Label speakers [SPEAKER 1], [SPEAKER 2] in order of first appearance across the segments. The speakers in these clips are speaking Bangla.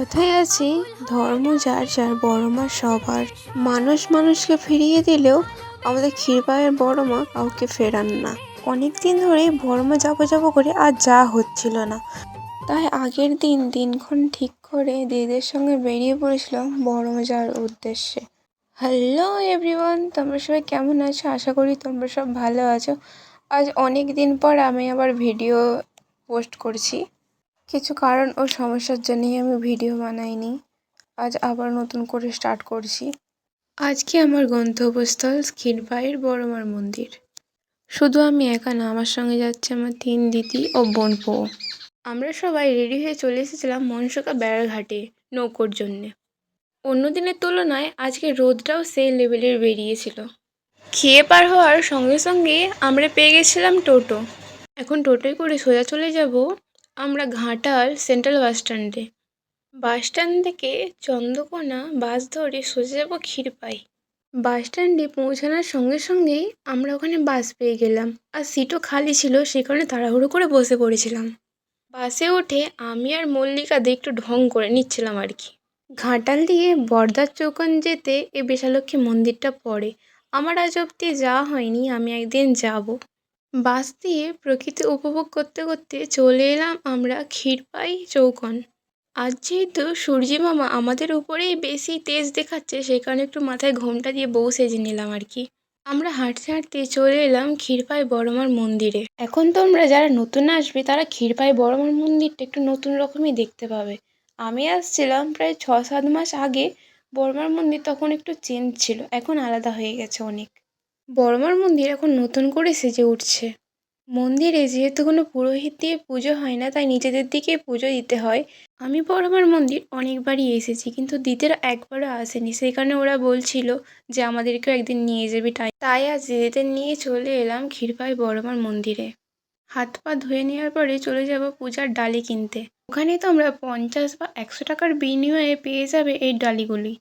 [SPEAKER 1] কথায় আছে, ধর্ম যার যার বড় মা সবার। মানুষ মানুষকে ফিরিয়ে দিলেও আমাদের ক্ষীরপায়ের বড় মা কাউকে ফেরান না। অনেক দিন ধরে বড় মা যাব যাব করে আর যা হচ্ছিল না। তাই আগের দিন, দিনক্ষণ ঠিক করে দিদিদের সঙ্গে বেরিয়ে পড়েছিলাম বড় মা যাওয়ার উদ্দেশ্যে। হ্যালো এভরিওয়ান, তোমরা সবাই কেমন আছো? আশা করি তোমরা সব ভালো আছো। আজ অনেক দিন পর আমি আবার ভিডিও পোস্ট করছি। কিছু কারণ ও সমস্যার জন্যই আমি ভিডিও বানাইনি। আজ আবার নতুন করে স্টার্ট করছি। আজকে আমার গন্তব্যস্থল ক্ষীরপাইয়ের বড়মার মন্দির। শুধু আমি একা না, আমার সঙ্গে যাচ্ছে আমার তিন দিদি ও বোনপো আমরা সবাই রেডি হয়ে চলে এসেছিলাম মনসুকা বেড়াঘাটে নৌকোর জন্যে। অন্য দিনের তুলনায় আজকে রোদটাও সেই লেভেলের বেরিয়েছিল। খেয়ে পার হওয়ার সঙ্গে সঙ্গে আমরা পেয়ে গেছিলাম টোটো। এখন টোটোয় করে সোজা চলে যাব আমরা ঘাটাল সেন্ট্রাল বাস স্ট্যান্ডে। বাস স্ট্যান্ড থেকে চন্দ্রকোনা বাস ধরে সোজা যাব ক্ষীরপাই। বাস স্ট্যান্ডে পৌঁছানোর সঙ্গে সঙ্গেই আমরা ওখানে বাস পেয়ে গেলাম। আর সিটও খালি ছিল সে কারণে তাড়াহুড়ো করে বসে পড়েছিলাম। বাসে উঠে আমি আর মল্লিকা দিয়ে একটু ঢং করে নিচ্ছিলাম আর কি। ঘাটাল দিয়ে বর্দার চৌকান যেতে এই বিশালক্ষী মন্দিরটা পড়ে। আমার আজ অব্দি যাওয়া হয়নি, আমি একদিন যাব। বাস দিয়ে প্রকৃতি উপভোগ করতে করতে চলে এলাম আমরা ক্ষীরপাই চৌকন। আজ যেহেতু সূর্যি মামা আমাদের উপরেই বেশি তেজ দেখাচ্ছে সেই কারণে একটু মাথায় ঘোমটা দিয়ে বউ সেজে নিলাম আর কি। আমরা হাঁটতে হাঁটতে চলে এলাম ক্ষীরপাই বড়মার মন্দিরে। এখন তোমরা যারা নতুন আসবে, তারা ক্ষীরপাই বড়মার মন্দিরটা একটু নতুন রকমই দেখতে পাবে। আমি আসছিলাম প্রায় ছ সাত মাস আগে, বড়মার মন্দির তখন একটু চেঞ্জ ছিল, এখন আলাদা হয়ে গেছে অনেক। বড়মার মন্দির এখন নতুন করে সেজে উঠছে। মন্দিরে যেহেতু কোনো পুরোহিত দিয়ে পুজো হয় না, তাই নিজেদের দিকেই পুজো দিতে হয়। আমি বড়মার মন্দির অনেকবারই এসেছি, কিন্তু দিদিরা একবারও আসেনি। সেই কারণে ওরা বলছিল যে আমাদেরকেও একদিন নিয়ে যাবি তাই তাই আজ দিদিদের নিয়ে চলে এলাম ক্ষীরপাই বড়মার মন্দিরে। হাত পা ধুয়ে নেওয়ার পরে চলে যাব পূজার ডালি কিনতে। ওখানে তোমরা পঞ্চাশ বা একশো টাকার বিনিময়ে পেয়ে যাবে এই ডালিগুলি।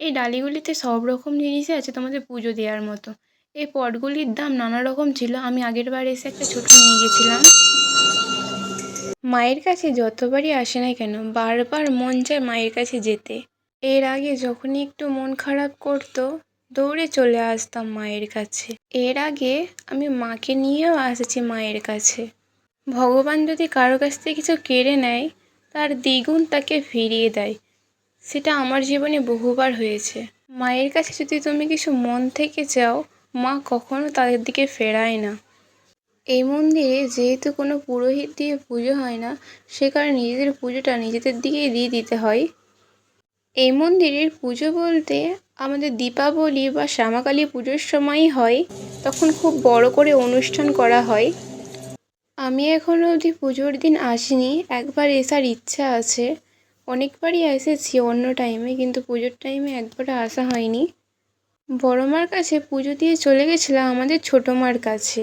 [SPEAKER 1] এই ডালিগুলিতে সব রকম জিনিসই আছে তোমাদের পুজো দেওয়ার মতো। এই পটগুলির দাম নানা রকম ছিল। আমি আগের বার এসে একটা ছোটো নিয়ে গেছিলাম। মায়ের কাছে যতবারই আসে না কেন, বারবার মন চায় মায়ের কাছে যেতে। এর আগে যখনই একটু মন খারাপ করতো, দৌড়ে চলে আসতাম মায়ের কাছে। এর আগে আমি মাকে নিয়েও আসেছি মায়ের কাছে। ভগবান যদি কারও কাছ থেকে কিছু কেড়ে নেয়, তার দ্বিগুণ তাকে ফিরিয়ে দেয়। সেটা আমার জীবনে বহুবার হয়েছে। মায়ের কাছে যদি তুমি কিছু মন থেকে চাও মা কখনো তাদের দিকে ফেরায় না। এই মন্দিরে যেহেতু কোনো পুরোহিত দিয়ে পুজো হয় না, সে কারণে নিজেদের পুজোটা নিজেদের দিকেই দিয়ে দিতে হয়। এই মন্দিরের পুজো বলতে আমাদের দীপাবলি বা শ্যামাকালী পুজোর সময়ই হয়, তখন খুব বড় করে অনুষ্ঠান করা হয়। আমি এখনও অবধি পুজোর দিন আসিনি, একবার এসার ইচ্ছা আছে। অনেকবারই এসেছি অন্য টাইমে কিন্তু পুজোর টাইমে একবারও আসা হয়নি। বড় মার কাছে পুজো দিয়ে চলে গেছিলাম আমাদের ছোটো মার কাছে।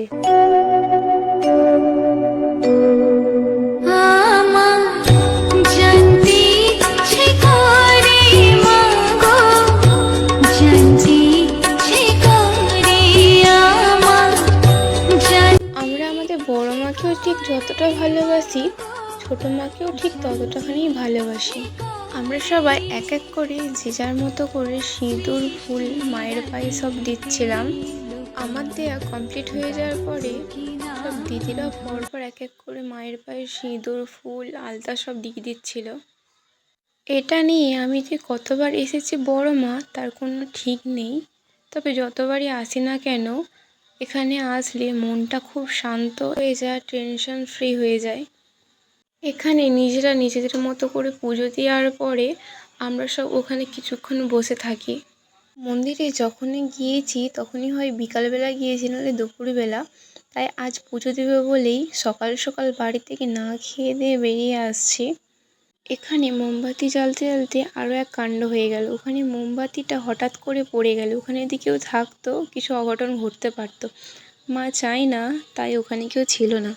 [SPEAKER 2] আমার
[SPEAKER 1] আমাদের বড় মাকেও ঠিক যতটা ভালোবাসি ছোটো মাকেও ঠিক ততটাখানি ভালোবাসি। আমরা সবাই এক এক করে যে যার মতো করে সিঁদুর, ফুল, মায়ের পায়ে সব দিচ্ছিলাম। আমার দেয়া কমপ্লিট হয়ে যাওয়ার পরে সব দিদিরা পরপর এক এক করে মায়ের পায়ে সিঁদুর, ফুল, আলতা সব দিয়ে দিচ্ছিল। এটা নিয়ে আমি যে কতবার এসেছি বড় মা, তার কোনো ঠিক নেই। তবে যতবারই আসি না কেন, এখানে আসলে মনটা খুব শান্ত হয়ে যায় টেনশন ফ্রি হয়ে যায়। এখানে নিজেরা নিজেদের মতো করে পুজো দেওয়ার পরে আমরা সব ওখানে কিছুক্ষণ বসে থাকি। মন্দিরে যখনই গিয়েছি, তখনই হয় বিকালবেলা গিয়েছি, নাহলে দুপুরবেলা। তাই আজ পুজো দেবে বলেই সকাল সকাল বাড়ি থেকে না খেয়ে দিয়ে বেরিয়ে আসছি। এখানে মোমবাতি জ্বালতে জ্বালতে আরও এক কাণ্ড হয়ে গেল। ওখানে মোমবাতিটা হঠাৎ করে পড়ে গেল। ওখানে যদি কেউ থাকতো, কিছু অঘটন ঘটতে পারতো। মা চায় না, তাই ওখানে কেউ ছিল না।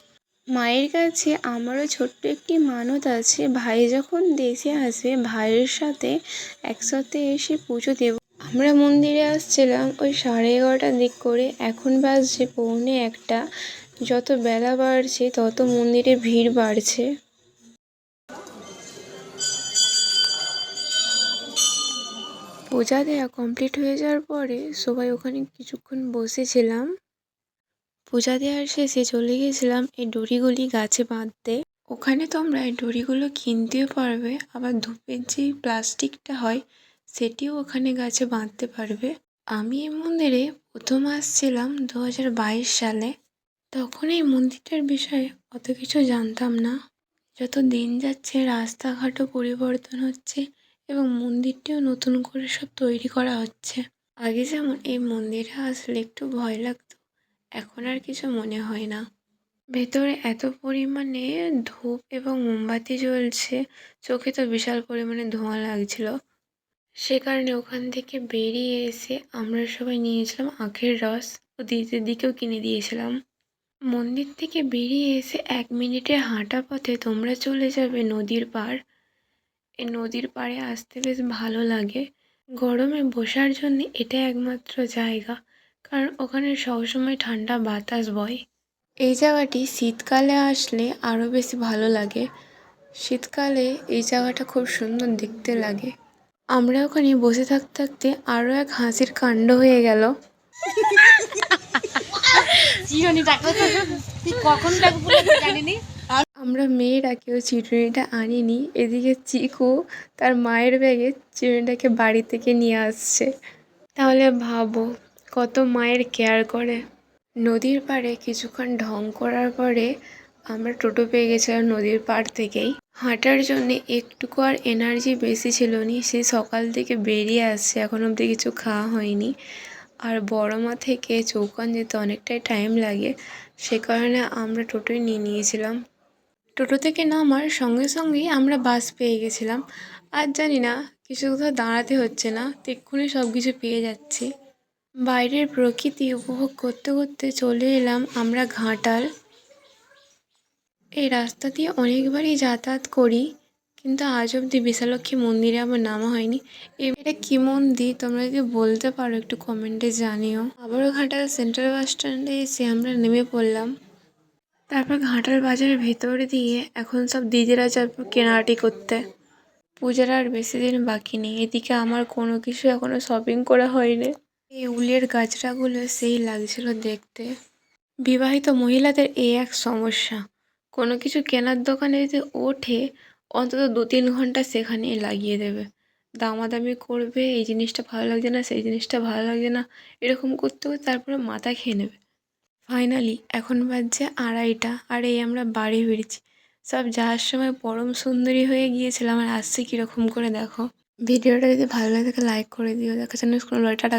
[SPEAKER 1] মায়ের কাছে আমারও ছোট্ট একটি মানত আছে। ভাই যখন দেশে আসবে, ভাইয়ের সাথে একসাথে এসে পুজো দেব। আমরা মন্দিরে আসছিলাম, ওই সাড়ে এগারোটার দিক করে। এখন বাজছে পৌনে একটা। যত বেলা বাড়ছে, তত মন্দিরে ভিড় বাড়ছে। পূজা দেওয়া কমপ্লিট হয়ে যাওয়ার পরে সবাই ওখানে কিছুক্ষণ বসেছিলাম। পূজা দেওয়ার শেষে চলে গেছিলাম এই দড়িগুলি গাছে বাঁধতে। ওখানে তোমরা এই দড়িগুলো কিনতেও পারবে, আবার ধূপের যে প্লাস্টিকটা হয় সেটিও ওখানে গাছে বাঁধতে পারবে। আমি এই মন্দিরে প্রথম আসছিলাম দু হাজার বাইশ সালে। তখন এই মন্দিরটার বিষয়ে অত কিছু জানতাম না। যত দিন যাচ্ছে, রাস্তাঘাটও পরিবর্তন হচ্ছে এবং মন্দিরটিও নতুন করে সব তৈরি করা হচ্ছে। আগে যেমন এই মন্দিরে আসলে একটু ভয় লাগতো এখন আর কিছু মনে হয় না। ভেতরে এত পরিমাণে ধূপ এবং মোমবাতি জ্বলছে, চোখে তো বিশাল পরিমাণে ধোঁয়া লাগছিল। সে কারণে ওখান থেকে বেরিয়ে এসে আমরা সবাই নিয়েছিলাম আখের রস ও দিদির দিকেও কিনে দিয়েছিলাম। মন্দির থেকে বেরিয়ে এসে এক মিনিটের হাঁটা পথে তোমরা চলে যাবে নদীর পাড়। এই নদীর পাড়ে আসতে বেশ ভালো লাগে। গরমে বসার জন্য এটা একমাত্র জায়গা। কারণ ওখানে সবসময় ঠান্ডা বাতাস বয়। এই জায়গাটি শীতকালে আসলে আরও বেশি ভালো লাগে। শীতকালে এই জায়গাটা খুব সুন্দর দেখতে লাগে। আমরা ওখানে বসে থাকতে থাকতে আরও এক হাসির কাণ্ড হয়ে গেল। আমরা মেয়েরা কেউ চিরুনিটা আনিনি। এদিকে চিকু তার মায়ের ব্যাগে চিরুনিটাকে বাড়ি থেকে নিয়ে আসছে। তাহলে ভাবো কত মায়ের কেয়ার করে। নদীর পাড়ে কিছুক্ষণ ঢং করার পরে আমরা টোটো পেয়ে গেছিলাম নদীর পাড় থেকেই। হাঁটার জন্য একটুকু আর এনার্জি বেশি ছিল নি, সে সকাল থেকে বেরিয়ে আসছে, এখন অবধি কিছু খাওয়া হয়নি। আর বড়মা থেকে চৌকান যেতে অনেকটাই টাইম লাগে, সে কারণে আমরা টোটোই নিয়ে নিয়েছিলাম। টোটো থেকে নামার সঙ্গে সঙ্গেই আমরা বাস পেয়ে গেছিলাম। আর জানি না, কিছু কোথাও দাঁড়াতে হচ্ছে না, তো এক্ষুনি সব কিছু পেয়ে যাচ্ছি। বাইরের প্রকৃতি উপভোগ করতে করতে চলে এলাম আমরা ঘাটাল। এই রাস্তা দিয়ে অনেকবারই যাতায়াত করি, কিন্তু আজ অবধি বিশালক্ষী মন্দিরে আমার নামা হয়নি। এটা কী মন্দির তোমরা যদি বলতে পারো একটু কমেন্টে জানিও। আবারও ঘাটাল সেন্ট্রাল বাস স্ট্যান্ডে এসে আমরা নেমে পড়লাম। তারপর ঘাটাল বাজারের ভেতর দিয়ে এখন সব দিদিরা যাবে কেনাকাটি করতে। পূজার আর বেশি দিন বাকি নেই, এদিকে আমার কোনো কিছু এখনও শপিং করা হয়নি। এই উলের গাছরাগুলো সেই লাগছিল দেখতে। বিবাহিত মহিলাদের এই এক সমস্যা। কোনো কিছু কেনার দোকানে যদি ওঠে, অন্তত দু তিন ঘণ্টা সেখানেই লাগিয়ে দেবে। দামাদামি করবে, এই জিনিসটা ভালো লাগছে না, সেই জিনিসটা ভালো লাগছে না, এরকম করতে করতে তারপরে মাথা খেয়ে নেবে। ফাইনালি এখন বাজছে আড়াইটা, আর এই আমরা বাড়ি ফিরছি। সব যাওয়ার সময় পরম সুন্দরী হয়ে গিয়েছিলাম, আর আসছে কীরকম করে দেখো। ভিডিওটা যদি ভালো লাগে থাকে লাইক করে দিও। দেখা জন্য কোনো টাটা